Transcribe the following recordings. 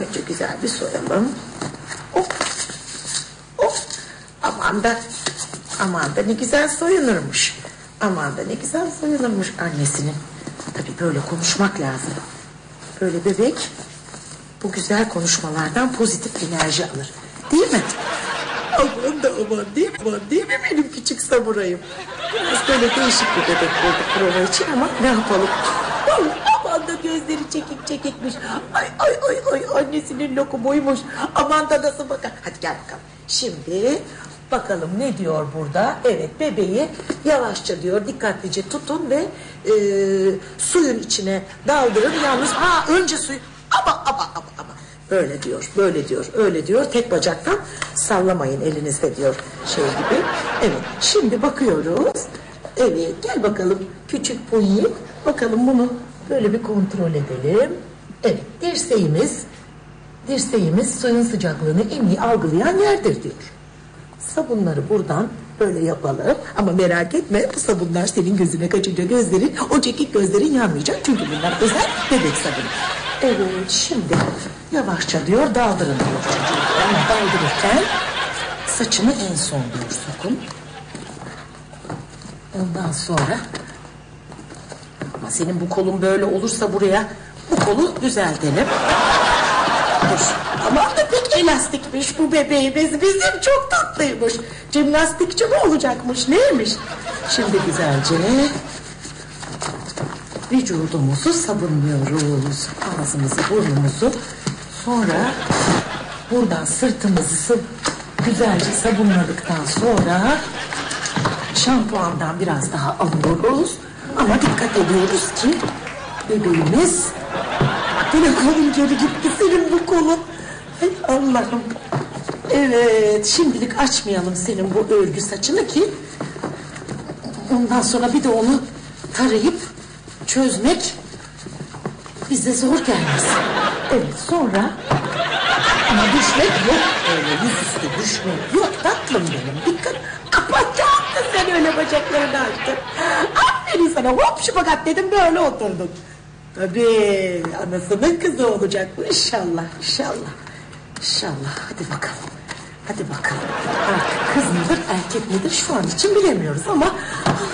Önce güzel bir soyalım. Hop. Hop. Aman da aman da ne güzel soyunurmuş. Aman da ne güzel soyunurmuş annesinin. Tabii böyle konuşmak lazım. Böyle bebek bu güzel konuşmalardan pozitif enerji alır. Değil mi? Aman da aman değil mi? Aman değil mi benim küçük samurayım? Biraz böyle değişik bir bebek bulduk prova için ama ne yapalım? Da gözleri çekik çekikmiş. Ay ay ay ay annesinin lokumuymuş. Aman da nasıl bakar. Hadi gel bakalım. Şimdi bakalım ne diyor burada? Evet bebeği yavaşça diyor dikkatlice tutun ve e, suyun içine daldırın. Yalnız ha önce suyu ama ama ama ama böyle diyor böyle diyor öyle diyor tek bacaktan sallamayın elinizde diyor şey gibi. Evet şimdi bakıyoruz. Evet gel bakalım küçük Pony. Bakalım bunu böyle bir kontrol edelim. Evet dirseğimiz dirseğimiz suyun sıcaklığını en iyi algılayan yerdir diyor. Sabunları buradan böyle yapalım. Ama merak etme bu sabunlar senin gözüne kaçınca gözlerin o çekik gözlerin yanmayacak. Çünkü bunlar özel bebek sabunu. Evet şimdi yavaşça diyor daldırın diyor çocuğu. Daldırırken saçını en son diyor sokun. Ondan sonra senin bu kolun böyle olursa buraya bu kolu düzeltelim. Dur. Aman da pek elastikmiş bu bebeğimiz. Bizim çok tatlıymış. Cimnastikçi mi olacakmış neymiş? Şimdi güzelce vücudumuzu sabunluyoruz. Ağzımızı burnumuzu. Sonra buradan sırtımızı sı- güzelce sabunladıktan sonra şampuandan biraz daha alıyoruz. Ama dikkat ediyoruz ki bebeğimiz kolum geri gitti senin bu kolun. Hay Allah'ım. Evet şimdilik açmayalım senin bu örgü saçını ki ondan sonra bir de onu tarayıp çözmek bize zor gelmesin. Evet sonra ama düşmek yok öyle yüzüstü düşmek yok tatlım benim. Dikkat kapatacaktın sen öyle bacaklarını açtın. Aferin sana hop şu fakat dedim böyle oturdun. Tabii anasının kızı olacak bu inşallah inşallah. İnşallah hadi bakalım. Hadi bakalım. Artık kız mıdır erkek midir şu an için bilemiyoruz ama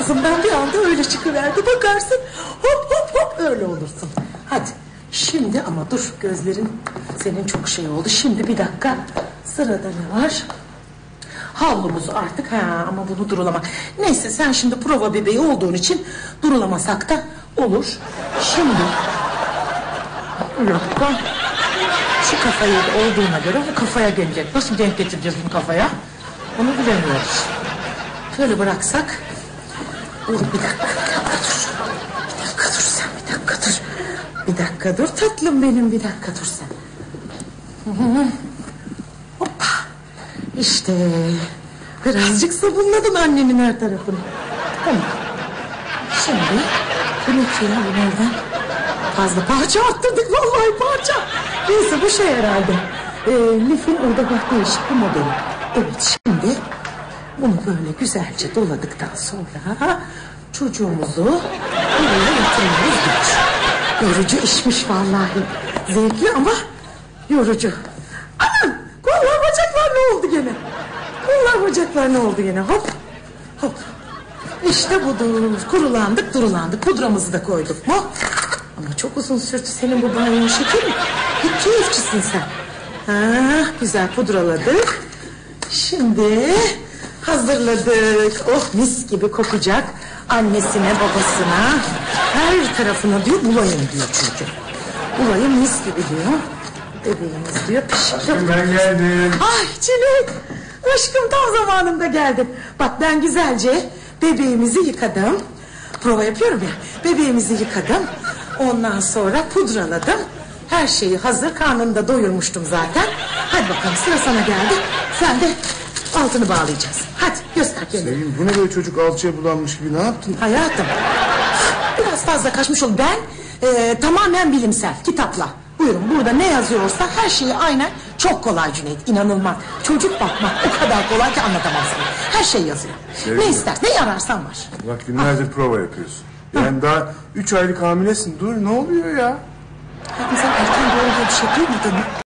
ağzımdan bir anda öyle çıkıverdi bakarsın hop hop hop öyle olursun. Hadi şimdi ama dur gözlerin senin çok şey oldu. Şimdi bir dakika sırada ne var? Havlumuzu artık ha ama bunu durulamak. Neyse sen şimdi prova bebeği olduğun için durulamasak da olur. Şimdi dakika. Şu kafayı olduğuna göre bu kafaya gelecek. Nasıl denk getireceğiz bunu kafaya? Onu bilemiyoruz. Şöyle bıraksak. Dur bir dakika, bir dakika dur. Bir dakika dur sen, bir dakika dur. Bir dakika dur tatlım benim, bir dakika dur sen. İşte birazcık sabunladın annenin her tarafını. Tamam. Şimdi bu ne bu nereden? Fazla parça attırdık vallahi parça. Neyse bu şey herhalde. Ee, lifin orada bak değişik bir modeli. Evet şimdi bunu böyle güzelce doladıktan sonra çocuğumuzu buraya gerekiyor. Yorucu işmiş vallahi. Zevkli ama yorucu. Ne oldu gene? Kollar bacaklar ne oldu gene? Hop hop. İşte budur. Kurulandık durulandık. Pudramızı da koyduk mu? Ama çok uzun sürdü senin bu banyon şekerim. Hep keyifçisin sen. Ha, güzel pudraladık. Şimdi hazırladık. Oh mis gibi kokacak. Annesine babasına her tarafına diyor bulayım diyor çocuk. Bulayım mis gibi diyor. Bebeğimiz diyor pişirin. Ben geldim. Ay Çilek. Aşkım tam zamanında geldin. Bak ben güzelce bebeğimizi yıkadım. Prova yapıyorum ya. Bebeğimizi yıkadım. Ondan sonra pudraladım. Her şeyi hazır. Karnını da doyurmuştum zaten. Hadi bakalım sıra sana geldi. Sen de altını bağlayacaksın. Hadi göster kendini. Sevgilim bu ne böyle çocuk alçıya bulanmış gibi ne yaptın? Hayatım. Biraz fazla kaçmış ol. Ben e, tamamen bilimsel kitapla. Buyurun burada ne yazıyorsa her şeyi aynen çok kolay Cüneyt inanılmaz. Çocuk bakmak o kadar kolay ki anlatamazsın. Her şey yazıyor. Sevgili. Ne istersen ne ararsan var. Bak günlerdir prova yapıyorsun. Yani daha üç aylık hamilesin. Dur ne oluyor ya? Sen erken doğru diye bir şey duymadın mı?